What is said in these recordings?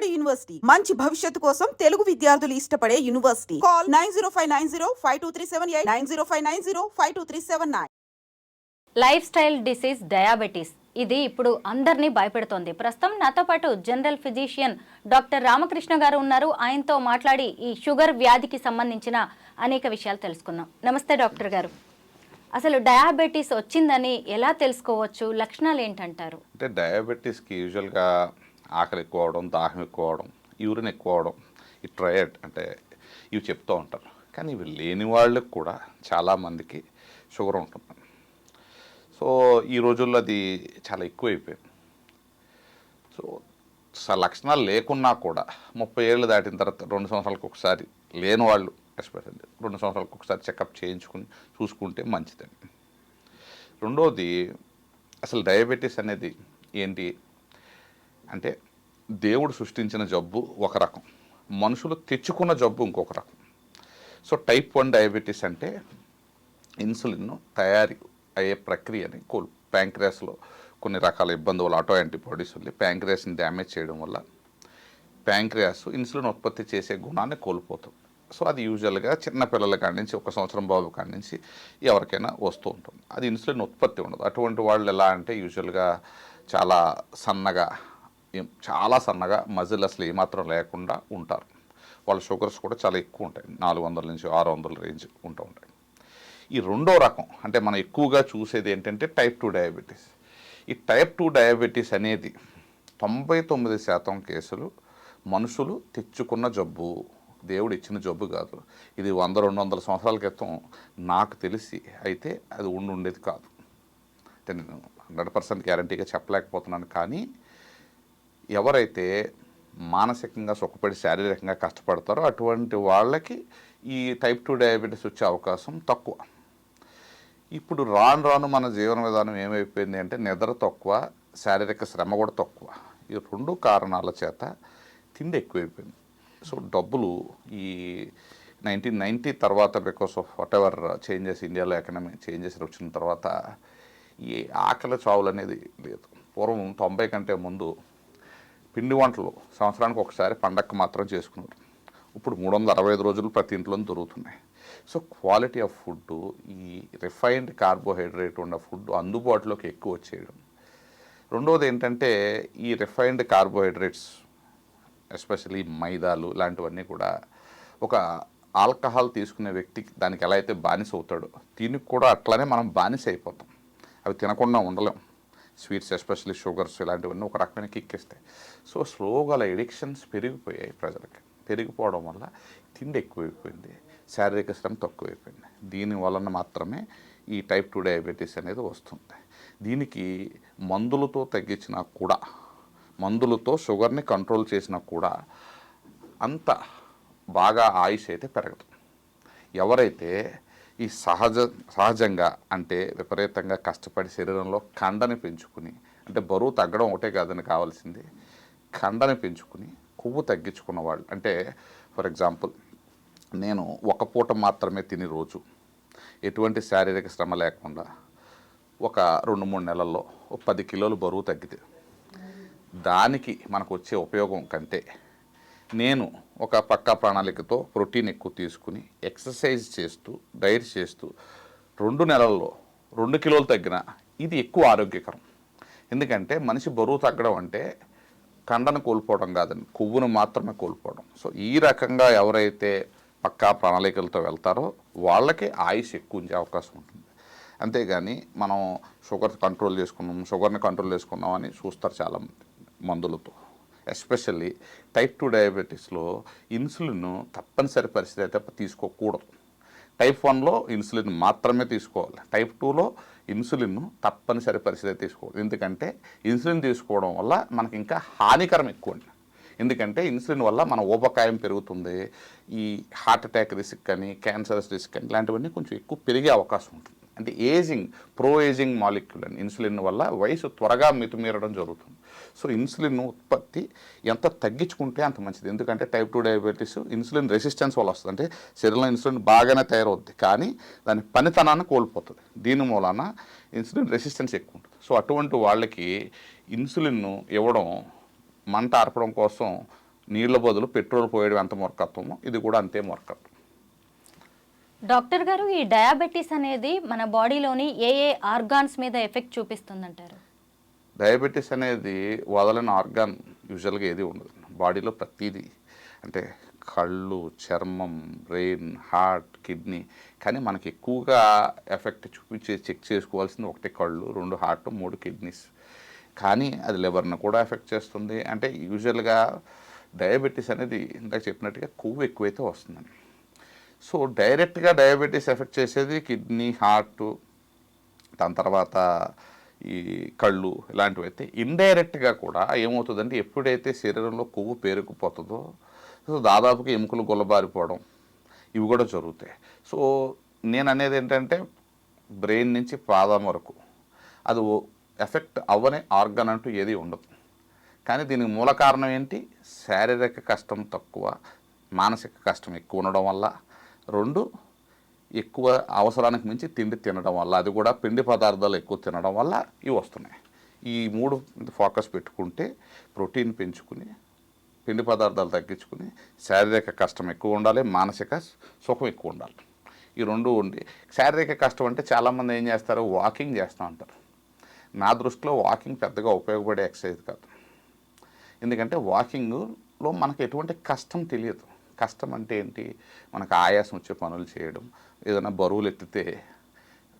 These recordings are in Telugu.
విజయవాడ యూనివర్సిటీ. మంచి భవిష్యత్తు కోసం తెలుగు విద్యార్థులు ఇష్టపడే university. Call nine zero five nine zero five two three seven eight nine zero five nine zero five two three seven nine. Lifestyle disease diabetes. ఇది ఇప్పుడు అందరినీ భయపెడుతోంది. ప్రస్తుతం నాతో పాటు జనరల్ ఫిజిషియన్ డాక్టర్ రామకృష్ణ గారు ఉన్నారు. ఆయనతో మాట్లాడి ఈ షుగర్ వ్యాధికి సంబంధించిన అనేక విషయాలు తెలుసుకుందాం. నమస్తే డాక్టర్ గారు. అసలు డయాబెటీస్ వచ్చిందని ఎలా తెలుసుకోవచ్చు? లక్షణాలు ఏంటంటారు? అంటే డయాబెటీస్కి యూజువల్గా ఆకలి ఎక్కువ అవడం దాహం ఎక్కువ అవడం యూరిన్ ఎక్కువ అవడం ఈ ట్రయడ్ అంటే ఇవి చెప్తూ ఉంటారు. కానీ ఇవి లేని వాళ్ళకి కూడా చాలామందికి షుగర్ ఉంటుంది. సో ఈ రోజుల్లో అది చాలా ఎక్కువైపోయింది. సో స- లక్షణాలు లేకున్నా కూడా ముప్పై ఏళ్ళు దాటిన తర్వాత రెండు సంవత్సరాలకు ఒకసారి లేని వాళ్ళు ఎస్పెషల్లీ రెండు సంవత్సరాలకు ఒకసారి చెకప్ చేయించుకుని చూసుకుంటే మంచిదండి. రెండవది అసలు డయాబెటీస్ అనేది ఏంటి? అంటే దేవుడు సృష్టించిన జబ్బు ఒక రకం. మనుషులు తెచ్చుకున్న జబ్బు ఇంకొక రకం. సో టైప్ వన్ డయాబెటీస్ అంటే ఇన్సులిన్ తయారీ అయ్యే ప్రక్రియని కోల్ ప్యాంక్రియాస్లో కొన్ని రకాల ఇబ్బందులు ఆటో యాంటీబాడీస్ ఉంది ప్యాంక్రియాస్ని డ్యామేజ్ చేయడం వల్ల ప్యాంక్రియాస్ ఇన్సులిన్ ఉత్పత్తి చేసే గుణాన్ని కోల్పోతుంది సో అది యూజువల్గా చిన్న పిల్లల కాడి నుంచి ఒక సంవత్సరం బాబు కాడి నుంచి ఎవరికైనా వస్తూ ఉంటుంది. అది ఇన్సులిన్ ఉత్పత్తి ఉండదు. అటువంటి వాళ్ళు ఎలా అంటే యూజువల్గా చాలా సన్నగా చాలా సన్నగా మజిల్ అసలు ఏమాత్రం లేకుండా ఉంటారు. వాళ్ళ షుగర్స్ కూడా చాలా ఎక్కువ ఉంటాయి. నాలుగు వందల నుంచి ఆరు వందల రేంజ్ ఉంటూ ఉంటాయి. ఈ రెండో రకం అంటే మనం ఎక్కువగా చూసేది ఏంటంటే టైప్ టూ డయాబెటీస్. ఈ టైప్ టూ డయాబెటీస్ అనేది తొంభై తొమ్మిది శాతం కేసులు మనుషులు తెచ్చుకున్న జబ్బు. దేవుడు ఇచ్చిన జబ్బు కాదు. ఇది వంద రెండు వందల సంవత్సరాల క్రితం నాకు తెలిసి అయితే అది ఉండి ఉండేది కాదు. అంటే నేను హండ్రెడ్ పర్సెంట్ గ్యారంటీగా చెప్పలేకపోతున్నాను. కానీ ఎవరైతే మానసికంగా సుఖపడి శారీరకంగా కష్టపడతారో అటువంటి వాళ్ళకి ఈ టైప్ టూ డయాబెటీస్ వచ్చే అవకాశం తక్కువ. ఇప్పుడు రాను రాను మన జీవన విధానం ఏమైపోయింది అంటే నిద్ర తక్కువ శారీరక శ్రమ కూడా తక్కువ. ఈ రెండు కారణాల చేత తిండి ఎక్కువైపోయింది. సో డబ్బులు ఈ నైన్టీన్ నైంటీ తర్వాత because of what ever changes ఇండియాలో ఎకనమీ చేంజెస్ వచ్చిన తర్వాత ఈ ఆకలి చావులు అనేది లేదు. పూర్వం తొంభై కంటే ముందు పిండి వంటలు సంవత్సరానికి ఒకసారి పండక్కి మాత్రం చేసుకున్నారు. ఇప్పుడు మూడు వందల అరవై ఐదు రోజులు ప్రతి ఇంట్లోనే దొరుకుతున్నాయి. సో క్వాలిటీ ఆఫ్ ఫుడ్ ఈ రిఫైన్డ్ కార్బోహైడ్రేట్ ఉన్న ఫుడ్ అందుబాటులోకి ఎక్కువ వచ్చేయడం. రెండవది ఏంటంటే ఈ రిఫైన్డ్ కార్బోహైడ్రేట్స్ ఎస్పెషల్లీ మైదాలు ఇలాంటివన్నీ కూడా ఒక ఆల్కహాల్ తీసుకునే వ్యక్తికి దానికి ఎలా అయితే బానిస అవుతాడో దీనికి కూడా అట్లానే మనం బానిస అయిపోతాం. అవి తినకుండా ఉండలేం. స్వీట్స్ ఎస్పెషల్లీ షుగర్స్ ఇలాంటివన్నీ ఒక రకమైన కిక్ ఇస్తాయి. సో స్లోగా అలా ఎడిక్షన్స్ పెరిగిపోయాయి ప్రజలకి. పెరిగిపోవడం వల్ల తిండి ఎక్కువైపోయింది శారీరక శ్రమ తక్కువైపోయింది. దీని వలన మాత్రమే ఈ టైప్ టూ డయాబెటీస్ అనేది వస్తుంది. దీనికి మందులతో తగ్గించినా కూడా మందులతో షుగర్ని కంట్రోల్ చేసినా కూడా అంత బాగా ఆయుష్ అయితే పెరగదు. ఎవరైతే ఈ సహజ సహజంగా అంటే విపరీతంగా కష్టపడి శరీరంలో కండని పెంచుకుని అంటే బరువు తగ్గడం ఒకటే కాదని కావాల్సింది. కండని పెంచుకుని కొవ్వు తగ్గించుకున్న వాళ్ళు అంటే ఫర్ ఎగ్జాంపుల్ నేను ఒక పూట మాత్రమే తిని రోజు ఎటువంటి శారీరక శ్రమ లేకుండా ఒక రెండు మూడు నెలల్లో పది కిలోలు బరువు తగ్గితే దానికి మనకు వచ్చే ఉపయోగం కంటే నేను ఒక పక్కా ప్రణాళికతో ప్రోటీన్ ఎక్కువ తీసుకుని ఎక్సర్సైజ్ చేస్తూ డైట్ చేస్తూ రెండు నెలల్లో రెండు కిలోలు తగ్గిన ఇది ఎక్కువ ఆరోగ్యకరం. ఎందుకంటే మనిషి బరువు తగ్గడం అంటే కండను కోల్పోవడం కాదండి కొవ్వును మాత్రమే కోల్పోవడం. సో ఈ రకంగా ఎవరైతే పక్కా ప్రణాళికలతో వెళ్తారో వాళ్ళకి ఆయుష్ ఎక్కువ ఉండే అవకాశం ఉంటుంది. అంతేగాని మనం షుగర్ కంట్రోల్ చేసుకున్నాం షుగర్ని కంట్రోల్ చేసుకున్నామని చూస్తారు చాలామంది మందులతో. ఎస్పెషల్లీ టైప్ టూ డయాబెటీస్లో ఇన్సులిన్ తప్పనిసరి పరిస్థితి అయితే తీసుకోకూడదు. టైప్ వన్లో ఇన్సులిన్ మాత్రమే తీసుకోవాలి. టైప్ టూలో ఇన్సులిన్ తప్పనిసరి పరిస్థితి అయితే తీసుకోవాలి ఎందుకంటే ఇన్సులిన్ తీసుకోవడం వల్ల మనకి ఇంకా హానికరం ఎక్కువ అండి. ఎందుకంటే ఇన్సులిన్ వల్ల మన ఊబకాయం పెరుగుతుంది. ఈ హార్ట్ అటాక్ రిస్క్ కానీ క్యాన్సర్స్ రిస్క్ అని ఇలాంటివన్నీ కొంచెం ఎక్కువ పెరిగే అవకాశం ఉంటుంది. అంటే ఏజింగ్ ప్రో ఏజింగ్ మాలిక్యూల్ అని ఇన్సులిన్ వల్ల వయసు త్వరగా మితిమీరడం జరుగుతుంది. సో ఇన్సులిన్ ఉత్పత్తి ఎంత తగ్గించుకుంటే అంత మంచిది. ఎందుకంటే type two diabetes insulin resistance వల్ల వస్తుంది. అంటే శరీరంలో ఇన్సులిన్ బాగానే తయారవుద్ది కానీ దాని పనితనాన్ని కోల్పోతుంది. దీని మూలాన ఇన్సులిన్ రెసిస్టెన్స్ ఎక్కువ ఉంటుంది. సో అటువంటి వాళ్ళకి ఇన్సులిన్ ఇవ్వడం మంట ఆర్పడం కోసం నీళ్ళ బదులు పెట్రోల్ పోయడం ఎంత మొరకత్వమో ఇది కూడా అంతే మొరకత్వం. డాక్టర్ గారు ఈ డయాబెటీస్ అనేది మన బాడీలోని ఏ ఏ ఆర్గాన్స్ మీద ఎఫెక్ట్ చూపిస్తుందంటారు? డయాబెటీస్ అనేది వదలని ఆర్గాన్ యూజువల్గా ఏది ఉండదు. బాడీలో ప్రతిదీ. అంటే కళ్ళు చర్మం బ్రెయిన్ హార్ట్ కిడ్నీ. కానీ మనకి ఎక్కువగా ఎఫెక్ట్ చూపించే చెక్ చేసుకోవాల్సింది ఒకటి కళ్ళు రెండు హార్ట్ మూడు కిడ్నీస్. కానీ అది లివర్ను కూడా ఎఫెక్ట్ చేస్తుంది. అంటే యూజువల్గా డయాబెటీస్ అనేది ఇందాక చెప్పినట్టుగా కొవ్వు ఎక్కువైతే వస్తుందండి. సో డైరెక్ట్గా డయాబెటీస్ ఎఫెక్ట్ చేసేది కిడ్నీ హార్ట్ దాని తర్వాత ఈ కళ్ళు ఇలాంటివి అయితే ఇండైరెక్ట్గా కూడా ఏమవుతుందంటే ఎప్పుడైతే శరీరంలో కొవ్వు పేరుకుపోతుందో సో దాదాపుగా ఎముకలు గొల్లబారిపోవడం ఇవి కూడా జరుగుతాయి. సో నేను అనేది ఏంటంటే బ్రెయిన్ నుంచి పాదం వరకు అది ఎఫెక్ట్ అవ్వని ఆర్గన్ అంటూ ఏది ఉండదు. కానీ దీనికి మూల కారణం ఏంటి? శారీరక కష్టం తక్కువ మానసిక కష్టం ఎక్కువ ఉండడం వల్ల రెండు ఎక్కువ అవసరానికి మించి తిండి తినడం వల్ల అది కూడా పిండి పదార్థాలు ఎక్కువ తినడం వల్ల ఇవి వస్తున్నాయి. ఈ మూడు ఫోకస్ పెట్టుకుంటే ప్రోటీన్ పెంచుకుని పిండి పదార్థాలు తగ్గించుకుని శారీరక కష్టం ఎక్కువ ఉండాలి మానసిక సుఖం ఎక్కువ ఉండాలి. ఈ రెండు ఉండి శారీరక కష్టం అంటే చాలామంది ఏం చేస్తారు? వాకింగ్ చేస్తూ ఉంటారు. నా దృష్టిలో వాకింగ్ పెద్దగా ఉపయోగపడే ఎక్సర్సైజ్ కాదు. ఎందుకంటే వాకింగ్లో మనకు ఎటువంటి కష్టం తెలియదు. కష్టం అంటే ఏంటి? మనకు ఆయాసం వచ్చే పనులు చేయడం ఏదైనా బరువులు ఎత్తితే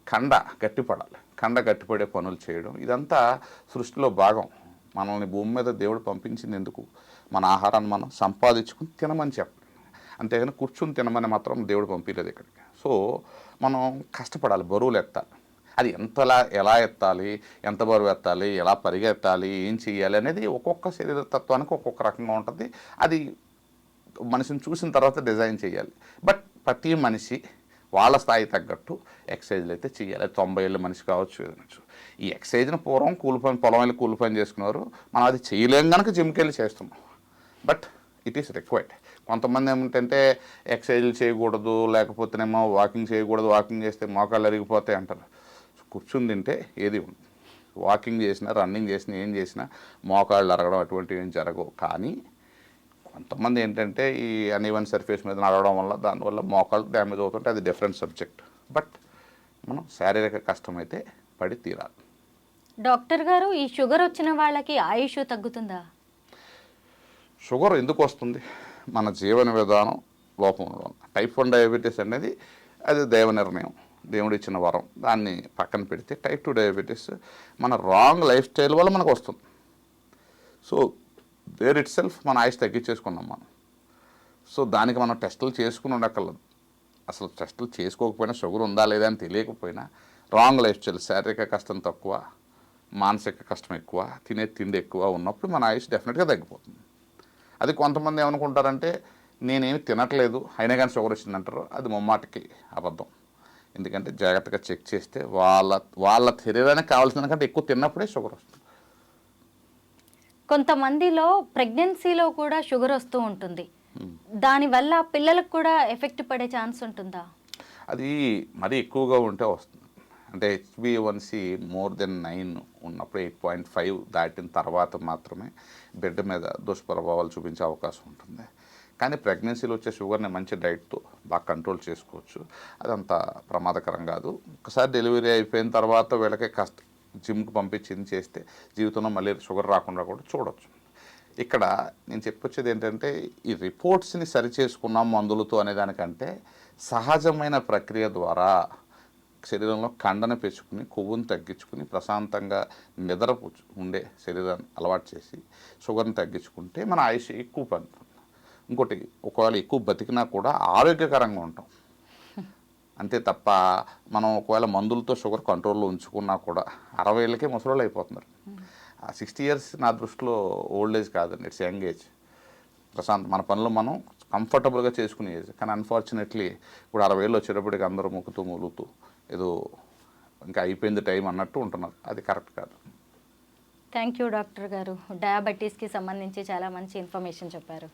కండ గట్టిపడాలి. కండ గట్టిపడే పనులు చేయడం ఇదంతా సృష్టిలో భాగం. మనల్ని భూమి మీద దేవుడు పంపించింది ఎందుకు? మన ఆహారాన్ని మనం సంపాదించుకుని తినమని చెప్పండి అంతేగాని కూర్చుని తినమని మాత్రం దేవుడు పంపించలేదు ఇక్కడికి. సో మనం కష్టపడాలి బరువులు ఎత్తాలి. అది ఎంతలా ఎలా ఎత్తాలి ఎంత బరువు ఎత్తాలి ఎలా పరిగెత్తాలి ఏం చేయాలి అనేది ఒక్కొక్క శరీర తత్వానికి ఒక్కొక్క రకంగా ఉంటుంది. అది మనిషిని చూసిన తర్వాత డిజైన్ చేయాలి. బట్ ప్రతి మనిషి వాళ్ళ స్థాయి తగ్గట్టు ఎక్సర్సైజ్లు అయితే చేయాలి. తొంభై ఏళ్ళ మనిషి కావచ్చు ఏదనొచ్చు ఈ ఎక్సైజ్ని పూర్వం కూలి పొలం వెళ్ళి కూలి చేసుకున్నారు మనం అది చేయలేం కనుక జిమ్కి వెళ్ళి చేస్తున్నాం బట్ ఇట్ ఈస్ రిక్వైర్డ్. కొంతమంది ఏమిటంటే ఎక్సర్సైజ్లు చేయకూడదు లేకపోతేనేమో వాకింగ్ చేయకూడదు వాకింగ్ చేస్తే మోకాళ్ళు అరిగిపోతాయి అంటారు. కూర్చుని తింటే ఏది ఉండదు వాకింగ్ చేసినా రన్నింగ్ చేసినా ఏం చేసినా మోకాళ్ళు అరగడం అటువంటివి ఏం జరగవు. కానీ కొంతమంది ఏంటంటే ఈ అన్ఈవెన్ సర్ఫేస్ మీద నడవడం వల్ల దానివల్ల మోకాలు డ్యామేజ్ అవుతుంటే అది డిఫరెంట్ సబ్జెక్ట్ బట్ మనం శారీరక కష్టం అయితే పడి తీరాలి. డాక్టర్ గారు ఈ షుగర్ వచ్చిన వాళ్ళకి ఆయుష్ తగ్గుతుందా? షుగర్ ఎందుకు వస్తుంది? మన జీవన విధానం లోపం ఉండడం. టైప్ వన్ డయాబెటీస్ అనేది అది దైవ నిర్ణయం. దేవుడు ఇచ్చిన వరం. దాన్ని పక్కన పెడితే టైప్ టూ డయాబెటీస్ మన రాంగ్ లైఫ్ స్టైల్ వల్ల మనకు వస్తుంది. సో దేర్ ఇట్ సెల్ఫ్ మన ఆయుష్ తగ్గించేసుకున్నాం మనం. సో దానికి మనం టెస్టులు చేసుకుని ఉండక్కర్లేదు. అసలు టెస్టులు చేసుకోకపోయినా షుగర్ ఉందా లేదా అని తెలియకపోయినా రాంగ్ లైఫ్ స్టైల్ శారీరక కష్టం తక్కువ మానసిక కష్టం ఎక్కువ తినే తిండి ఎక్కువ ఉన్నప్పుడు మన ఆయుష్ డెఫినెట్గా తగ్గిపోతుంది. అది కొంతమంది ఏమనుకుంటారంటే నేనేమి తినట్లేదు అయినా కానీ షుగర్ వచ్చిందంటారు అది ముమ్మాటికి అబద్ధం. ఎందుకంటే జాగ్రత్తగా చెక్ చేస్తే వాళ్ళ వాళ్ళ శరీరానికి కావాల్సిన కంటే ఎక్కువ తిన్నప్పుడే షుగర్ వస్తుంది. కొంతమందిలో ప్రెగ్నెన్సీలో కూడా షుగర్ వస్తూ ఉంటుంది. దానివల్ల పిల్లలకు కూడా ఎఫెక్ట్ పడే ఛాన్స్ ఉంటుందా? అది మరీ ఎక్కువగా ఉంటే వస్తుంది. అంటే H B one C more than nine ఉన్నప్పుడు ఎయిట్ పాయింట్ ఫైవ్ దాటిన తర్వాత మాత్రమే బిడ్డ మీద దుష్ప్రభావాలు చూపించే అవకాశం ఉంటుంది. కానీ ప్రెగ్నెన్సీలో వచ్చే షుగర్ని మంచి డైట్తో బాగా కంట్రోల్ చేసుకోవచ్చు. అదంత ప్రమాదకరం కాదు. ఒకసారి డెలివరీ అయిపోయిన తర్వాత వీళ్ళకి కష్ట జిమ్కి పంపించింది చేస్తే జీవితంలో మళ్ళీ షుగర్ రాకుండా కూడా చూడొచ్చు. ఇక్కడ నేను చెప్పొచ్చేది ఏంటంటే ఈ రిపోర్ట్స్ని సరి చేసుకున్నాం మందులతో అనేదానికంటే సహజమైన ప్రక్రియ ద్వారా శరీరంలో కండన పెంచుకుని కొవ్వును తగ్గించుకుని ప్రశాంతంగా నిద్ర ఉండే శరీరాన్ని అలవాటు చేసి షుగర్ని తగ్గించుకుంటే మన ఆయుష్ ఎక్కువ పండుతుంది ఇంకోటి ఒకవేళ ఎక్కువ బతికినా కూడా ఆరోగ్యకరంగా ఉంటాం. అంతే తప్ప మనం ఒకవేళ మందులతో షుగర్ కంట్రోల్లో ఉంచుకున్నా కూడా అరవై ఏళ్ళకే ముసలోళ్ళు అయిపోతున్నారు. సిక్స్టీ ఇయర్స్ నా దృష్టిలో ఓల్డ్ ఏజ్ కాదండి ఇట్స్ యంగ్ ఏజ్. ప్రశాంత్ మన పనులు మనం కంఫర్టబుల్గా చేసుకునే ఏజ్. కానీ అన్ఫార్చునేట్లీ ఇప్పుడు అరవై ఏళ్ళు వచ్చేటప్పటికి అందరూ ముక్కుతూ మూలుగుతూ ఏదో ఇంకా అయిపోయింది టైం అన్నట్టు ఉంటున్నారు. అది కరెక్ట్ కాదు. థ్యాంక్ యూ డాక్టర్ గారు. డయాబెటీస్కి సంబంధించి చాలా మంచి ఇన్ఫర్మేషన్ చెప్పారు.